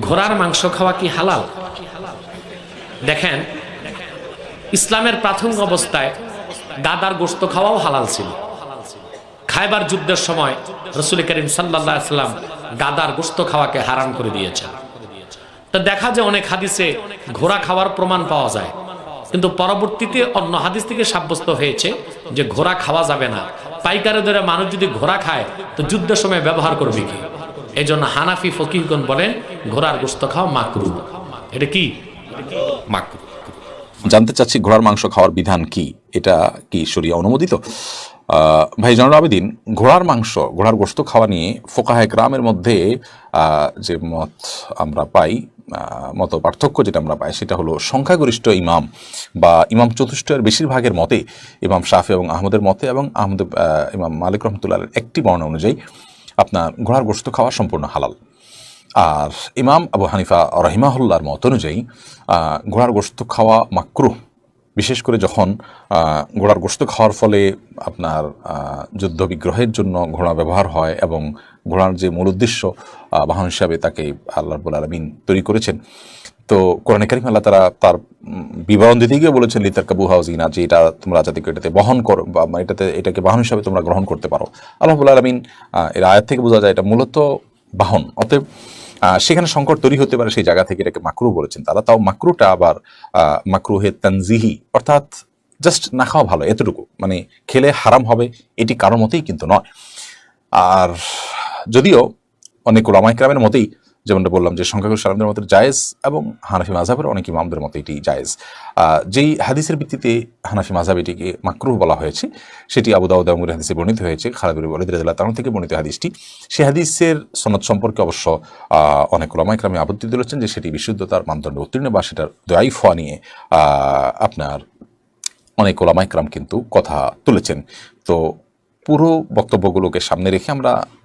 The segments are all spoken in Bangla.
ঘোড়ার মাংস খাওয়া কি হালাল? দেখেন, ইসলামের প্রাথমিক অবস্থায় গাদার গোস্ত খাওয়াও হালাল ছিল। খাইবার যুদ্ধের সময় রসুল করিম সাল্লাম গাদার গোস্ত খাওয়াকে হারাম করে দিয়েছেন। তা দেখা যায় অনেক হাদিসে ঘোড়া খাওয়ার প্রমাণ পাওয়া যায়। কিন্তু পরবর্তীতে অন্য হাদিস থেকে সাব্যস্ত হয়েছে যে ঘোড়া খাওয়া যাবে না। পাইকারে ধরে মানুষ যদি ঘোড়া খায়, তো যুদ্ধের সময় ব্যবহার করবে কি? এই জন্য হানাফি ফকিহগণ বলেন, ঘোড়ার গোস্ত খাওয়া মাকরু। এটা কি? মাকরু। জানতে চাচ্ছি ঘোড়ার মাংস খাওয়ার বিধান কি? এটা কি শরিয়া অনুমোদিত? ভাই জনাল আবেদিন, ঘোড়ার মাংস, ঘোড়ার গোস্ত খাওয়া নিয়ে ফোকাহে গ্রামের মধ্যে যে মত আমরা পাই মত পার্থক্য যেটা আমরা পাই, সেটা হলো সংখ্যাগরিষ্ঠ ইমাম বা ইমাম চতুষ্টের বেশিরভাগের মতে, ইমাম শাফি এবং আহমদের মতে এবং আহমদ ইমাম মালিক রহমতুল্লাহ একটি বর্ণনা অনুযায়ী আপনার ঘোড়ার গোস্ত খাওয়া সম্পূর্ণ হালাল। আর ইমাম আবু হানিফা রহিমাহুল্লার মত অনুযায়ী ঘোড়ার গোস্ত খাওয়া মাকরু বিশেষ করে যখন ঘোড়ার গোস্ত খাওয়ার ফলে আপনার যুদ্ধ বিগ্রহের জন্য ঘোড়া ব্যবহার হয় এবং ঘোড়ার যে মূল উদ্দেশ্য বাহন হিসাবে তাকে আল্লাহবুল আলমিন তৈরি করেছেন। তো কোরআন কারিম আল্লাহ তারা তার বিবরণ দিতে গিয়ে বলেছেন লিতার কাবু হাউজিনা যে এটা তোমরা যাতে এটাতে বহন করো বা এটাতে এটাকে বাহন হিসাবে তোমরা গ্রহণ করতে পারো। আল্লাহ রবুল আলমিন এর আয়াত থেকে বোঝা যায় এটা মূলত বাহন। অতএব সেখানে সংকট তৈরি হতে পারে সেই জায়গা থেকে এটাকে মাকরু বলেছেন তারা। তাও মাকরুটা আবার আহ, মাকরুহে তানজিহি অর্থাৎ জাস্ট না খাওয়া ভালো এতটুকু। মানে খেলে হারাম হবে এটি কারোর মতেই কিন্তু নয়। আর যদিও অনেক ওলামাইকরামের মতেই যেমনটা বললাম যে সংখ্যাগরিষ্ঠ সালামদের মতে জায়েজ এবং হানাফি মাঝাবের অনেক ইমামদের মতো এটি জায়েজ। যেই হাদিসের ভিত্তিতে হানাফি মাঝাব এটিকে মাকরুহ বলা হয়েছে, সেটি আবু দাউদ হাদিসে বর্ণিত হয়েছে খালাদুর বলিদ রাজিল্লাহ তাআলা থেকে বর্ণিত হাদিসটি। সে হাদিসের সনদ সম্পর্কে অবশ্য অনেক ওলামাইকরামে আপত্তি তুলেছেন যে সেটি বিশুদ্ধতার মানদণ্ড উত্তীর্ণ বা সেটার দয়াইফ হওয়া নিয়ে আপনার অনেক ওলামাইকরাম কিন্তু কথা তুলেছেন। তো পুরো বক্তব্যগুলোকে সামনে রেখে আমরা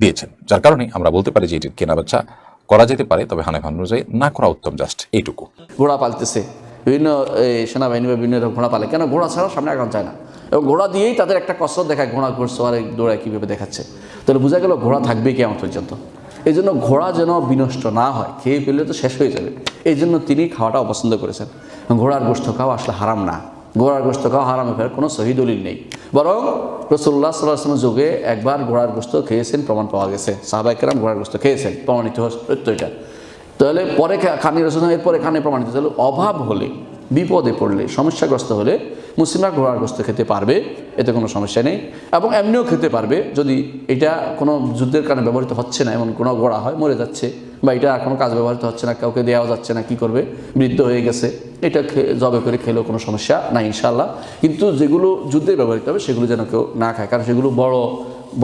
দিয়েছেন, যার কারণে আমরা বলতে পারি যে এটির কেনাবেচা করা যেতে পারে, তবে হানাফান অনুযায়ী না করা উত্তম, জাস্ট এইটুকু। ঘোড়া পালতেছে। বিভিন্ন সেনাবাহিনী বা বিভিন্ন ঘোড়া পালে। কেন? ঘোড়া ছাড়া সামনে আগানো যায় না। এবং ঘোড়া দিয়েই তাদের একটা কসরত দেখায়, ঘোড়া ঘুরছে আর দৌড়ায় কীভাবে দেখাচ্ছে। তাহলে বোঝা গেল ঘোড়া থাকবে কি আমার পর্যন্ত। এই জন্য ঘোড়া যেন বিনষ্ট না হয়, খেয়ে ফেললে তো শেষ হয়ে যাবে। এই জন্য তিনি খাওয়াটা অপছন্দ করেছেন। ঘোড়ার গোষ্ঠ খাওয়া আসলে হারাম না। ঘোড়ার গোস্ত খাওয়া হারাম ফেরার কোনো সহি দলিল নেই। বরং রসুল্লাহ সাল্লাহ আসলামের যুগে একবার ঘোড়ার গোস্ত খেয়েছেন, প্রমাণ পাওয়া গেছে। সাহাবাইকেরাম ঘোড়ার গোস্ত খেয়েছেন, প্রমাণিত সত্য এটা। তাহলে পরে খানি রসুল এরপরে খানে প্রমাণিত। তাহলে অভাব হলে বিপদে পড়লে, সমস্যাগ্রস্ত হলে মুসলিমরা ঘোড়াগ্রস্ত খেতে পারবে, এতে কোনো সমস্যা নেই। এবং এমনিও খেতে পারবে, যদি এটা কোনো যুদ্ধের কারণে ব্যবহৃত হচ্ছে না, এমন কোনো ঘোড়া হয়, মরে যাচ্ছে, বা এটা আর কোনো কাজ ব্যবহৃত হচ্ছে না, কাউকে দেওয়া যাচ্ছে না, কি করবে? বৃদ্ধ হয়ে গেছে, এটা জবে করে খেলেও কোনো সমস্যা নাই ইনশাল্লাহ কিন্তু যেগুলো যুদ্ধে ব্যবহৃত হবে, সেগুলো যেন কেউ না খায়, কারণ সেগুলো বড়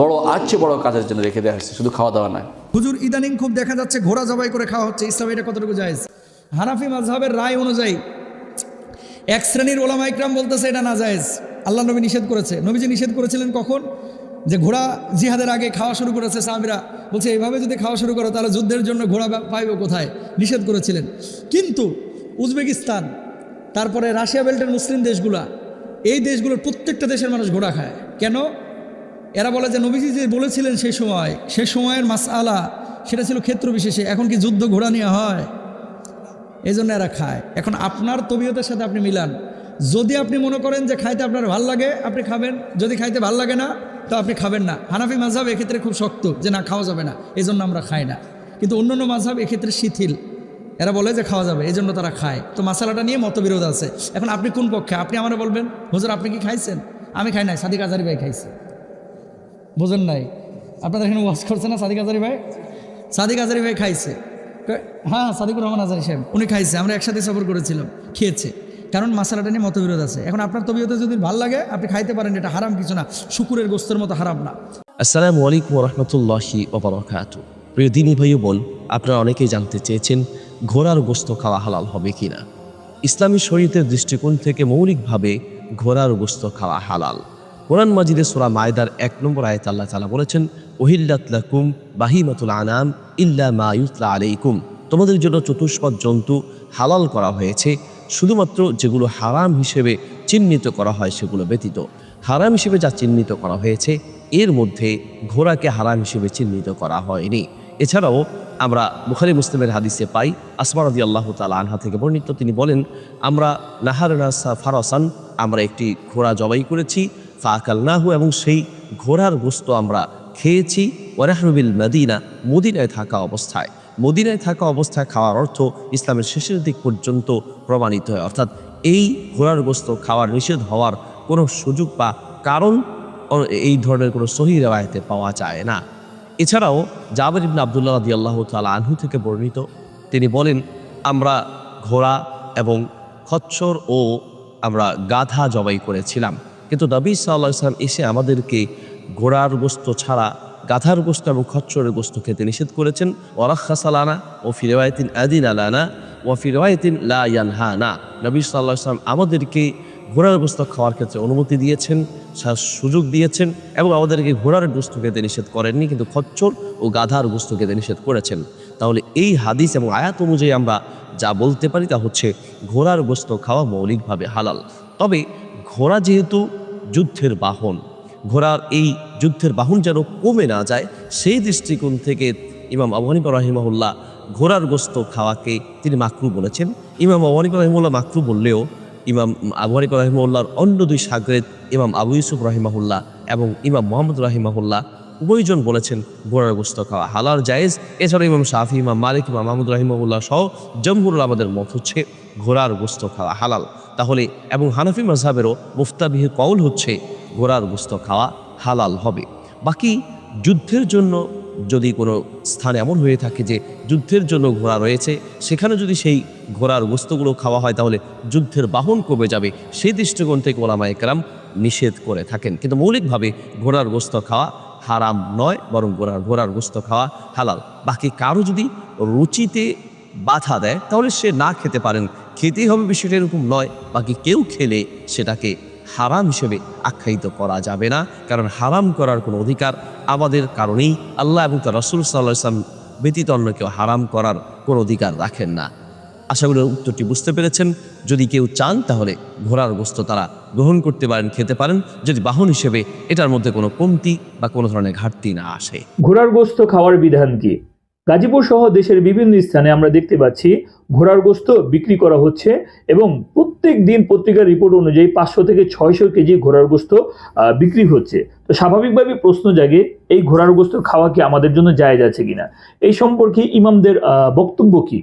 বড় চেয়ে বড় কাজের জন্য রেখে দেওয়া হয়েছে, শুধু খাওয়া দাওয়া নয়। হুজুর, ইদানিং খুব দেখা যাচ্ছে ঘোড়া জবাই করে খাওয়া হচ্ছে ইসলাম এটা কতটুকু জায়েজ? হানাফি মাযহাবের রায় অনুযায়ী এক শ্রেণির ওলামা ইকরাম বলতেছে, এটা না জায়েজ আল্লাহ নবী নিষেধ করেছে। নবীজি নিষেধ করেছিলেন কখন? যে ঘোড়া জিহাদের আগে খাওয়া শুরু করেছে সাহাবিরা। বলছে, এইভাবে যদি খাওয়া শুরু করো, তাহলে যুদ্ধের জন্য ঘোড়া পাইবে কোথায়? নিষেধ করেছিলেন। কিন্তু উজবেকিস্তান, তারপরে রাশিয়া বেল্টের মুসলিম দেশগুলা, এই দেশগুলোর প্রত্যেকটা দেশের মানুষ ঘোড়া খায়। কেন? এরা বলে যে, নবীজি যে বলেছিলেন সেই সময়, সে সময়ের মাসআলা, সেটা ছিল ক্ষেত্র বিশেষে। এখন কি যুদ্ধ ঘোড়া নেওয়া হয়? এই জন্য এরা খায়। এখন আপনার তবিয়তের সাথে আপনি মিলান। যদি আপনি মনে করেন যে খাইতে আপনার ভালো লাগে, আপনি খাবেন। যদি খাইতে ভালো লাগে না, তো আপনি খাবেন না। হানাফি মাঝহাব এক্ষেত্রে খুব শক্ত যে না, খাওয়া যাবে না। এই জন্য আমরা খাই না। কিন্তু অন্য অন্য মাঝহাব এক্ষেত্রে শিথিল। এরা বলে যে খাওয়া যাবে এই জন্য তারা খায়। তো মশালাটা নিয়ে মতবিরোধ আছে। এখন আপনি কোন পক্ষে? আপনি আমার বলবেন, হুজুর, আপনি কি খাইছেন? আমি খাই নাই, সাদিক আজারি ভাই খাইছে। বোঝেন নাই? আপনাদের এখানে ওয়াশ করছে না, সাদিক আজারি ভাই? সাদিক আজারি ভাই খাইছে। হ্যাঁ সাদিকুর রহমান আজারি সাহেব, উনি খাইছে, আমরা একসাথে সফর করেছিলাম, খেয়েছে। কারণ মশালাটা নিয়ে মতবিরোধ আছে। এখন আপনার তবিয়তে যদি ভালো লাগে, আপনি খাইতে পারেন, এটা হারাম কিছু না। শুকুরের গোস্তের মতো হারাম না। আসসালামু আলাইকুম রহমতুল্লাহি ওবরাকাতু। প্রিয় দিনী ভাই ও বোন, আপনারা অনেকেই জানতে চেয়েছেন, ঘোড়ার গোস্ত খাওয়া হালাল হবে কিনা। ইসলামী শরীয়তের দৃষ্টিকোণ থেকে মৌলিকভাবে ঘোড়ার গোস্ত খাওয়া হালাল। কোরআন মাজিদে সোরা মায়দার এক নম্বর আয়ত আল্লাহ তালা বলেছেন, ওহিল্লাত লাকুম বাহিমাতুল আনাম ইল্লা মা ইউতলা আলাইকুম। তোমাদের জন্য চতুষ্পদ জন্তু হালাল করা হয়েছে, শুধুমাত্র যেগুলো হারাম হিসেবে চিহ্নিত করা হয় সেগুলো ব্যতীত। হারাম হিসেবে যা চিহ্নিত করা হয়েছে, এর মধ্যে ঘোড়াকে হারাম হিসেবে চিহ্নিত করা হয়নি। এছাড়াও আমরা বুখারি মুসলিমের হাদিসে পাই, আসমা রদি আল্লাহ তালা আনহা থেকে বর্ণিত তিনি বলেন, আমরা নাহারনা ফারসান আমরা একটি ঘোড়া জবাই করেছি ফাকালনাহু এবং সেই ঘোড়ার গোস্ত আমরা খেয়েছি। ওয়ারাহরুবিল মদিনা, মদিনায় থাকা অবস্থায়। মদিনায় থাকা অবস্থায় খাওয়ার অর্থ ইসলামের শেষের দিক পর্যন্ত প্রমাণিত হয়। অর্থাৎ এই ঘোড়ার গোস্ত খাওয়ার নিষেধ হওয়ার কোনো সুযোগ বা কারণ এই ধরনের কোনো সহি রেওয়ায়তে পাওয়া যায় না। এছাড়াও জাবের ইবনে আবদুল্লাহ রাদি আল্লাহ তালা আনহু থেকে বর্ণিত, তিনি বলেন, আমরা ঘোড়া এবং খচ্চর ও আমরা গাধা জবাই করেছিলাম। কিন্তু নবী সাল্লাহ ইসলাম এসে আমাদেরকে ঘোড়ার গোস্ত ছাড়া গাধার গোস্ত এবং খচ্চরের গোস্ত খেতে নিষেধ করেছেন। ওরাক্ষা সালানা ও ফিরেওয়ায়তিন আদিন আলানা ও ফিরেওয়ায়তিন লা ইয়ানহা না নবী সাল্লাহ ইসলাম আমাদেরকে ঘোড়ার গোস্ত খাওয়ার ক্ষেত্রে অনুমতি দিয়েছেন সুযোগ দিয়েছেন এবং আমাদেরকে ঘোড়ার গোস্ত খেতে নিষেধ করেননি, কিন্তু খচ্চর ও গাধার গোস্ত খেতে নিষেধ করেছেন। তাহলে এই হাদিস এবং আয়াত অনুযায়ী আমরা যা বলতে পারি তা হচ্ছে, ঘোড়ার গোস্ত খাওয়া মৌলিকভাবে হালাল। তবে ঘোড়া যেহেতু যুদ্ধের বাহন। ঘোড়ার এই যুদ্ধের বাহন যেন কমে না যায়, সেই দৃষ্টিকোণ থেকে ইমাম আবু হানিফা ঘোড়ার গোস্ত খাওয়াকে তিনি মাকরু বলেছেন। ইমাম আবু হানিফা রাহিমুল্লাহ মাকরু বললেও, ইমাম আবু হানিফা অন্য দুই সাগরেদ ইমাম আবু ইউসুফ রাহিমাহুল্লাহ এবং ইমাম মোহাম্মদ রাহিমাহুল্লাহ উভয়জন বলেছেন ঘোড়ার গোস্ত খাওয়া হালাল, জায়েজ। এছাড়া ইমাম শাফি, ইমাম মালিক, ইমাম মাহমুদ রাহিমাহুল্লাহ সহ জমহুরুল আমাদের মত হচ্ছে ঘোড়ার গোস্ত খাওয়া হালাল। তাহলে, এবং হানফি মজাবেরও মুফতাবিহ কৌল হচ্ছে, ঘোড়ার গোস্ত খাওয়া হালাল হবে। বাকি, যুদ্ধের জন্য যদি কোনো স্থান এমন হয়ে থাকে যে যুদ্ধের জন্য ঘোড়া রয়েছে, সেখানে যদি সেই ঘোড়ার গোস্তগুলো খাওয়া হয়, তাহলে যুদ্ধের বাহন কমে যাবে। সেই দৃষ্টিকোণ থেকে ওলামা একরাম নিষেধ করে থাকেন। কিন্তু মৌলিকভাবে ঘোড়ার গোস্ত খাওয়া হারাম নয়, বরং ঘোড়ার ঘোড়ার গোস্ত খাওয়া হালাল। বাকি কারও যদি রুচিতে বাধা দেয়, তাহলে সে না খেতে পারেন। খেতেই হবে বিষয়টা এরকম নয়। বাকি কেউ খেলে সেটাকে হারাম হিসেবে আখ্যায়িত করা যাবে না, কারণ হারাম করার কোনো অধিকার আমাদের কারণেই আল্লাহ এবং তার রসুল সাল্লাহ ইসলাম ব্যতীত অন্য কেউ হারাম করার কোনো অধিকার রাখেন না। আশা করি উত্তরটি বুঝতে পেরেছেন। যদি কেউ চান, তাহলে ঘোড়ার গোস্ত তারা গ্রহণ করতে পারেন, খেতে পারেন। যদি বাহন হিসেবে এটার মধ্যে কোনো কমতি বা কোনো ধরনের ঘাটতি না আসে। ঘোড়ার গোস্ত খাওয়ার বিধান কি? গাজীপুর সহ দেশের বিভিন্ন স্থানে আমরা দেখতে পাচ্ছি, ঘোড়ার গোস্ত বিক্রি করা হচ্ছে এবং প্রত্যেক দিন পত্রিকার রিপোর্ট অনুযায়ী পাঁচশো থেকে ছয়শো কেজি ঘোড়ার গোস্ত বিক্রি হচ্ছে। তো স্বাভাবিকভাবে প্রশ্ন জাগে, এই ঘোড়ার গোস্ত খাওয়া কি আমাদের জন্য জায়েজ আছে কিনা? এই সম্পর্কে ইমামদের বক্তব্য কি?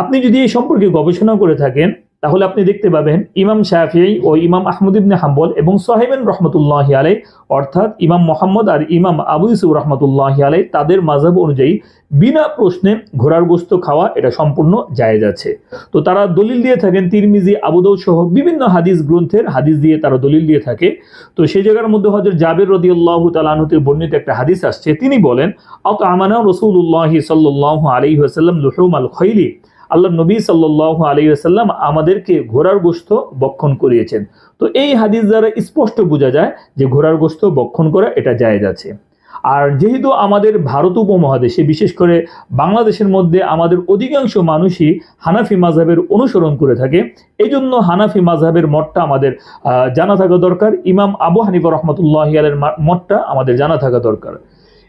আপনি যদি এই সম্পর্কে গবেষণা করে থাকেন, তাহলে আপনি দেখতে পাবেন ইমাম শাফিঈ ও ইমাম আহমদ ইবনে হাম্বল এবং সাহেবেন রহমতুল্লাহ আলাই অর্থাৎ ইমাম মোহাম্মদ আর ইমাম আবু ইউসুফ রহমতুল্লাহ আলাই তাদের মাঝাব অনুযায়ী বিনা প্রশ্নে ঘোড়ার গোস্ত খাওয়া এটা সম্পূর্ণ জায়েজ আছে। তো তারা দলিল দিয়ে থাকেন, তিরমিজি আবুদৌ সহ বিভিন্ন হাদিস গ্রন্থের হাদিস দিয়ে তারা দলিল দিয়ে থাকে। তো সেই জায়গার মধ্যে হজরত জাবের রদিউল্লাহ তালাহতে বর্ণিত একটা হাদিস আসছে, তিনি বলেন আত আমানা রসুল্লাহ সাল্লাহ আলী আসাল্লাম লুহুম আল খৈলি। আল্লাহ নবী সাল্লাহ আলী আসাল্লাম আমাদেরকে ঘোড়ার গোস্ত বক্ষণ করিয়েছেন। তো এই হাদিস দ্বারা স্পষ্ট বোঝা যায় যে ঘোড়ার গোস্ত বক্ষণ করা এটা জায়েজ আছে। আর যেহেতু আমাদের ভারত উপমহাদেশে, বিশেষ করে বাংলাদেশের মধ্যে আমাদের অধিকাংশ মানুষই হানাফি মাঝহের অনুসরণ করে থাকে এই জন্য হানাফি মাঝহের মতটা আমাদের জানা থাকা দরকার। ইমাম আবু হানিফা রহমতুল্লাহ আলের মা- মতটা আমাদের জানা থাকা দরকার।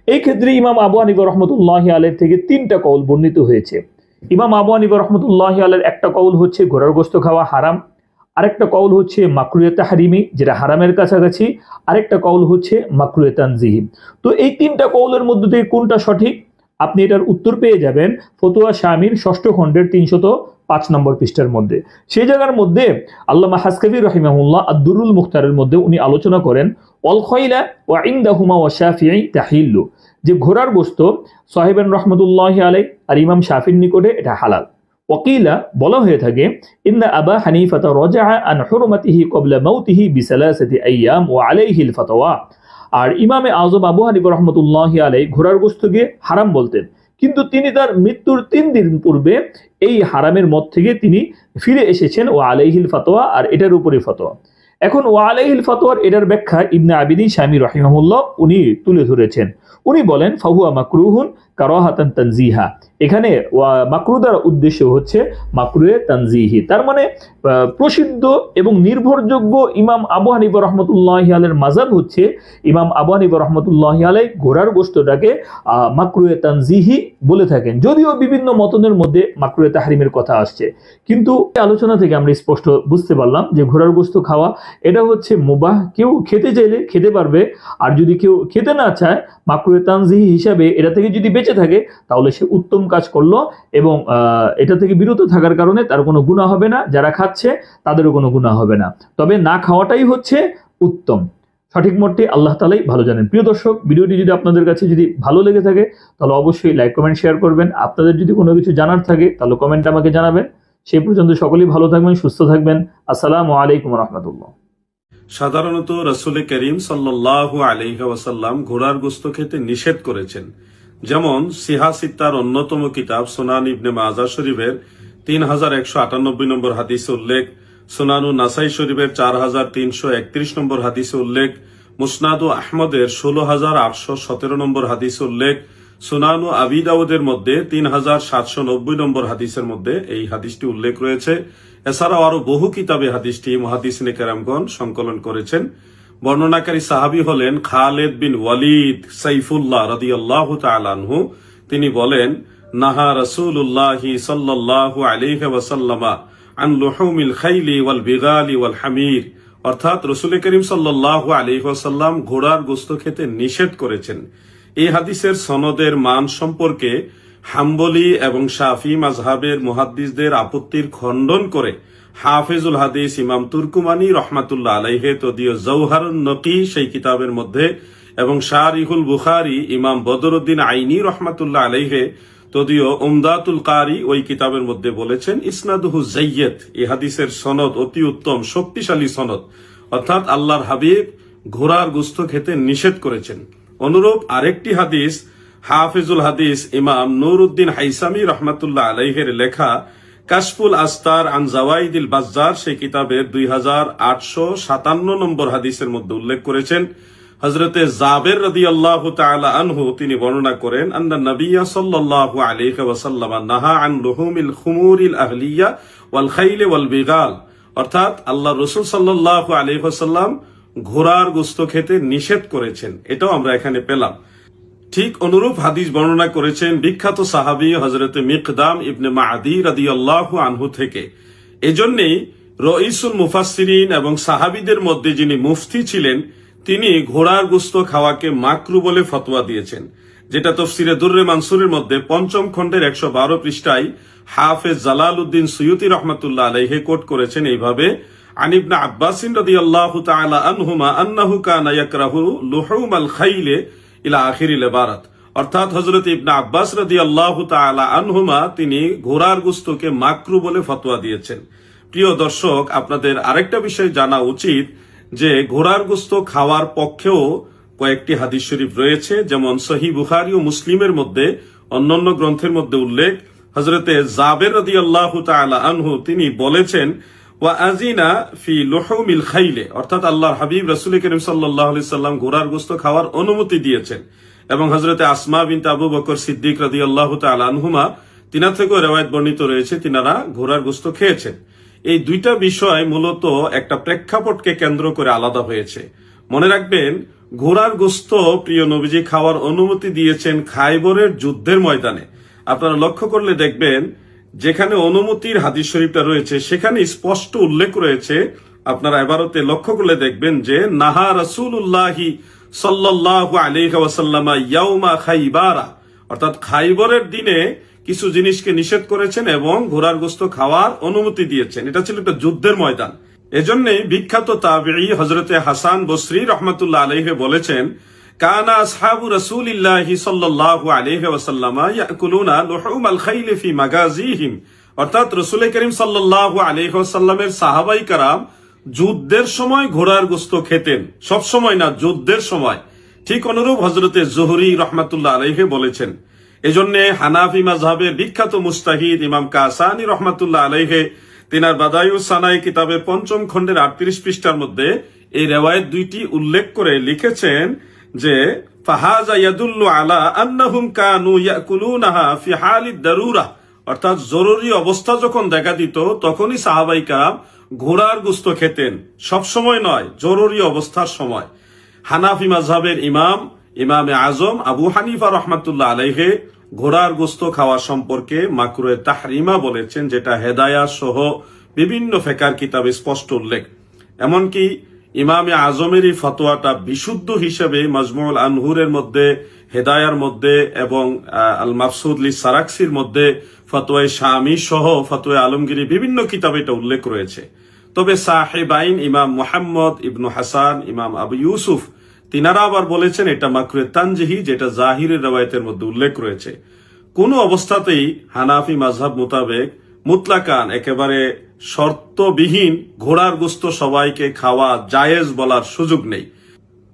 এই ক্ষেত্রে ইমাম আবু হানিফা রহমতুল্লাহ আলের থেকে তিনটা কৌল বর্ণিত হয়েছে। ইমাম আবু আনিব রহমতুল্লাহ আলের একটা কৌল হচ্ছে ঘোড়ার গোস্ত খাওয়া হারাম, আরেকটা কৌল হচ্ছে মাকরুয়ে তাহারিমি, যেটা হারামের কাছাকাছি, আরেকটা কৌল হচ্ছে মাকরুয়ে তানজিহিম তো এই তিনটা কৌলের মধ্যে থেকে কোনটা সঠিক? আপনি এটার উত্তর পেয়ে যাবেন ফতুয়া শামির ষষ্ঠ খণ্ডের তিনশত পাঁচ নম্বর পৃষ্ঠার মধ্যে। সেই জায়গার মধ্যে আল্লামা হাসকাবি রহিমাহুল্লাহ আব্দুরুল মুখতারের মধ্যে উনি আলোচনা করেন ও ইন্দাহুমা ও তাহিল্লু যে ঘোড়ার গোস্ত সাহেবেন রহমতুল্লাহ আলাই আর ইমাম শাফির নিকটে এটা হালাল। ওকিলা বলা হয়ে থাকে, ইন্না আবা হানিফাতা রজা আন হুরমাতিহি কবলা মাউতিহি বিসালাসাতি আইয়াম ও আলাইহিল ফাতওয়া আর ইমামে আজম আবু হানিফা রহমতুল্লাহ আলাই ঘোড়ার গোস্তকে হারাম বলতেন। কিন্তু তিনি তার মৃত্যুর তিন দিন পূর্বে এই হারামের মত থেকে তিনি ফিরে এসেছেন ও আলাইহিল ফাতোয়া, আর এটার উপরে ফতোয়া। এখন ও আলাইহিল ফতোয়ার এটার ব্যাখ্যা ইবনে আবিদিন স্বামী রহিমাহুল্লাহ উনি তুলে ধরেছেন। উনি বলেন, ফাহুয়া মাকরুহুন কারাহাতান তানজিহা। এখানে মাকরু উদ্দেশ্য হচ্ছে মাকরুয়ে তানজিহি। তার মানে প্রসিদ্ধ এবং নির্ভরযোগ্য ইমাম আবু হানিফা রহমতুল্লাহ আলের মাজাব হচ্ছে ইমাম আবু হানিফা রহমতুল্লাহ আলাই ঘোড়ার গোস্তটাকে মাকরুয়ে বলে থাকেন। যদিও বিভিন্ন মতনের মধ্যে মাকরুয়ে তাহরিমের কথা আসছে। কিন্তু আলোচনা থেকে আমরা স্পষ্ট বুঝতে পারলাম যে ঘোড়ার গোস্ত খাওয়া, এটা হচ্ছে মুবাহ। কেউ খেতে চাইলে খেতে পারবে। আর যদি কেউ খেতে না চায় মাকরুয়ে তানজিহি হিসাবে এটা থেকে যদি বেঁচে থাকে, তাহলে সে উত্তম কাজ করল এবং এটা থেকে বিরত থাকার কারণে তার কোনো গুণা হবে না। যারা খাচ্ছে, তাদেরও কোনো গুণা হবে না। তবে না খাওয়াটাই হচ্ছে উত্তম। সঠিক মতটি আল্লাহ তালাই ভালো জানেন। প্রিয় দর্শক, ভিডিওটি যদি আপনাদের কাছে যদি ভালো লেগে থাকে, তাহলে অবশ্যই লাইক, কমেন্ট, শেয়ার করবেন। আপনাদের যদি কোনো কিছু জানার থাকে, তাহলে কমেন্ট আমাকে জানাবেন। সেই পর্যন্ত সকলেই ভালো থাকবেন, সুস্থ থাকবেন। আসসালামু আলাইকুম রহমতুল্লাহ। সাধারণত রসুল করিম সাল্লাহ আলহি ওয়াসাল্লাম ঘোড়ার গোস্ত খেতে নিষেধ করেছেন। যেমন সিহা সিত্তার অন্যতম কিতাব সোনান ইবনে মাজা শরীফের তিন হাজার একশো আটানব্বই নম্বর হাদিসে উল্লেখ, সোনানু নাসাই শরীফের চার হাজার তিনশো একত্রিশ নম্বর হাদিসে উল্লেখ, মুসনাদু আহমদের ষোলো হাজার আটশো সতেরো নম্বর হাদিসে উল্লেখ, সুনানু আবি দাউদের মধ্যে তিন হাজার সাতশো নব্বই নম্বর হাদিসের মধ্যে এই হাদিসটি উল্লেখ রয়েছে। এছাড়াও আরও বহু কিতাবে হাদিসটি মহাদিসনে কেরামগণ সংকলন করেছেন। বর্ণনাকারী সাহাবী হলেন খালেদ বিন ওয়ালিদ সাইফুল্লাহ রাদিয়াল্লাহ তাআলাহু তিনি বলেন, নাহা রাসূলুল্লাহি সাল্লাল্লাহু আলাইহি ওয়াসাল্লামা আন লুহুমিল খাইলি ওয়াল বিগালি ওয়াল হামির। অর্থাৎ রসুল করিম সাল্লাল্লাহু আলাইহি ওয়াসাল্লাম ঘোড়ার গোস্ত খেতে নিষেধ করেছেন। এই হাদিসের সনদের মান সম্পর্কে হাম্বলি এবং শাফি মাজহাবের মুহাদ্দিসদের আপত্তির খণ্ডন করে হাফেজুল হাদিস, ইমাম তুর্কুমানি রহমাতুল্লাহ আলাইহে তদীয় জৌহার নকি সেই কিতাবের মধ্যে এবং শারিহুল বুখারি, ইমাম বদরুদ্দিন আইনি রহমাতুল্লাহ আলাইহে তদীয় উমদাতুল কারি ওই কিতাবের মধ্যে বলেছেন, ইসনাদুহু জাইয়দ এই হাদিসের সনদ অতি উত্তম, শক্তিশালী সনদ। অর্থাৎ আল্লাহর হাবিব ঘোড়ার গুস্ত খেতে নিষেধ করেছেন। অনুরূপ আরেকটি হাদিস, হাফিজুল হাদিস, ইমাম নুরউদ্দিন হাইসামি রহমাতুল্লাহ আলাইহের লেখা কাশফুল আস্তার আন জাওয়াইদিল বাজ্জার সেই কিতাবের দুই হাজার আটশো সাতান্ন নম্বর হাদিসের মধ্যে উল্লেখ করেছেন। হজরতে জাবের রদি আল্লাহ আনহু তিনি বর্ণনা করেন, আন্না নবিয়া সাল্লাল্লাহু আলাইহি ওয়াসাল্লাম নাহা আন লুহুমিল খুমুরিল আহলিয়া ওয়াল খাইলে ওয়াল বিগাল। অর্থাৎ আল্লাহ রসুল সাল্লাল্লাহু আলাইহি ওয়াসাল্লাম ঘোড়ার গোস্ত খেতে নিষেধ করেছেন। এটাও আমরা এখানে পেলাম। ঠিক অনুরূপ হাদিস বর্ণনা করেছেন বিখ্যাত সাহাবি হজরত মিকদাম ইবনে মাহাদি রাদি আল্লাহ আনহু থেকে। এজন্যেই রইসুল মুফাসসিরিন এবং সাহাবিদের মধ্যে যিনি মুফতি ছিলেন, তিনি ঘোড়ার গুস্ত খাওয়াকে মাকরু বলে ফতোয়া দিয়েছেন, যেটা তফসিরে দুর্রে মানসুরের মধ্যে পঞ্চম খণ্ডের একশো বারো পৃষ্ঠায় হাফেজ জালাল উদ্দিন সৈয়দি রহমতুল্লাহ আলহে কোট করেছেন এইভাবে আনিবনা আব্বাসিন রদি আল্লাহ তালা আনহুমা আন্নাহু কানা ইয়াকরাহু লুহুম খাইলে ইলা আখির ইলে বারাত অর্থাৎ হজরত ইবনা আব্বাস রদি আল্লাহ আনহুমা তিনি ঘোড়ার গুস্তকে মাকরু বলে ফতোয়া দিয়েছেন। প্রিয় দর্শক, আপনাদের আরেকটা বিষয় জানা উচিত যে ঘোড়ার গুস্ত খাওয়ার পক্ষেও কয়েকটি হাদিস শরীফ রয়েছে, যেমন সহি বুখারি ও মুসলিমের মধ্যে অন্যান্য গ্রন্থের মধ্যে উল্লেখ। হজরতে জাবের রদি আল্লাহ আনহু তিনি বলেছেন ফি লুহুমিল খাইলে, অর্থাৎ আল্লাহর হাবিব করিম সাল্লাম ঘোড়ার গোশত খাওয়ার অনুমতি দিয়েছেন। এবং আসমা বিনতে আবু বকর সিদ্দিক রাদিয়াল্লাহু তাআলা আনহুমা থেকেও রেওয়ায়ত বর্ণিত রয়েছে, তিনারা ঘোড়ার গোশত খেয়েছেন। এই দুইটা বিষয় মূলত একটা প্রেক্ষাপটকে কেন্দ্র করে আলাদা হয়েছে। মনে রাখবেন, ঘোড়ার গোস্ত প্রিয় নবীজি খাওয়ার অনুমতি দিয়েছেন খাইবরের যুদ্ধের ময়দানে। আপনারা লক্ষ্য করলে দেখবেন যেখানে অনুমতির হাদিস শরীফটা রয়েছে, সেখানে স্পষ্ট উল্লেখ রয়েছে। আপনারা এবারতে লক্ষ্য করলে দেখবেন যে, নাহা রাসূলুল্লাহি ইয়াউমা খাইবারা। অর্থাৎ খাইবরের দিনে কিছু জিনিসকে নিষেধ করেছেন এবং ঘোড়ার গোস্ত খাওয়ার অনুমতি দিয়েছেন। এটা ছিল একটা যুদ্ধের ময়দান। এজন্যই বিখ্যাত তাবিঈ হজরতে হাসান বসরি রহমতুল্লাহ আলাইহে বলেছেন যুদ্ধের সময় ঘোড়ার গোস্ত খেতেন। সব সময় না, যুদ্ধের সময়। ঠিক অনুরূপ হজরতে জোহরি রহমাতুল্লাহ আলাইহে বলেছেন, এজন্য হানাফি মাজহাবের বিখ্যাত মুস্তাহিদ ইমাম কাসানি রহমাতুল্লাহ আলাইহে, তিনার বাদায়ু সানাই কিতাবের পঞ্চম খণ্ডের আটত্রিশ পৃষ্ঠার মধ্যে এই রেওয়ায়ত দুইটি উল্লেখ করে লিখেছেন যে, ফাহাজা ইয়াদুল্লু আলা আন্নাহুম কানু ইয়াকুলুনাহা ফি হালিদ দারুরা। অর্থাৎ জরুরি অবস্থা যখন দেখা দিত, তখনই সাহাবাই কারাম ঘোড়ার গুস্ত খেতেন। সব সময় নয়, জরুরি অবস্থার সময়। হানাফি মাজহাবের ইমাম, ইমামে আজম, আবু হানিফা রহমাতুল্লাহ আলাইহে ঘোড়ার গোস্ত খাওয়া সম্পর্কে মাকরুয়ে তাহরিমা বলেছেন, যেটা হেদায়া সহ বিভিন্ন ফেকার কিতাবে স্পষ্ট উল্লেখ। এমনকি ইমামে আজমেরই ফতোয়াটা বিশুদ্ধ হিসেবে মজমুল আনহুরের মধ্যে, হেদায়ার মধ্যে এবং আল মাফসুদলি সারাক্সির মধ্যে ফতোয়ায় শামী সহ ফতোয়া আলমগিরি বিভিন্ন কিতাবে এটা উল্লেখ রয়েছে। তবে সাহেবাইন ইমাম মুহাম্মদ ইবনু হাসান, ইমাম আবু ইউসুফ, তিনারা আবার বলেছেন এটা মাকরুয়ে তানজিহি, যেটা জাহিরের রবায়তের মধ্যে উল্লেখ রয়েছে। কোনো অবস্থাতেই হানাফি মাঝহাব মোতাবেক মুতলাকান, একেবারে শর্তবিহীন ঘোড়ার গোস্ত সবাইকে খাওয়া জায়েজ বলার সুযোগ নেই।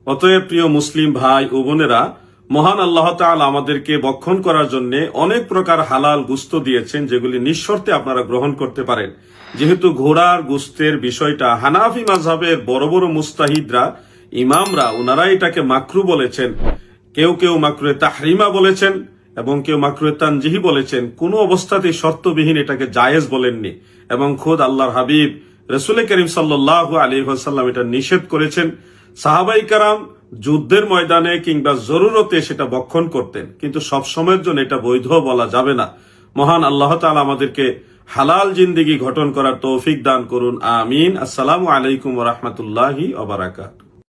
অতএব প্রিয় মুসলিম ভাই ও বোনেরা, মহান আল্লাহ তাআলা আমাদেরকে বক্ষণ করার জন্য অনেক প্রকার হালাল গুস্ত দিয়েছেন যেগুলি নিঃশর্তে আপনারা গ্রহণ করতে পারেন। যেহেতু ঘোড়ার গুস্তের বিষয়টা হানাফি মাঝহাবের বড় বড় মুস্তাহিদরা, ইমামরা ওনারা এটাকে মাকরু বলেছেন। কেউ কেউ মাকরুয়ে তাহরিমা বলেছেন। এবং কেউ মাকরুয়ে তানজিহি বলেছেন, কোনো অবস্থাতেই শর্তবিহীন এটাকে জায়েজ বলেননি। এবং খোদ আল্লাহর হাবিব রসুল করিম সাল্লাহ আলী সাল্লাম এটা নিষেধ করেছেন। সাহাবাই কারাম যুদ্ধের ময়দানে কিংবা জরুরতে সেটা বক্ষণ করতেন। কিন্তু সব সময়ের জন্য এটা বৈধ বলা যাবে না। মহান আল্লাহ তাআলা আমাদেরকে হালাল জিন্দিগি গঠন করার তৌফিক দান করুন। আমিন। আসসালামু আলাইকুম রহমতুল্লাহি অবরাকাত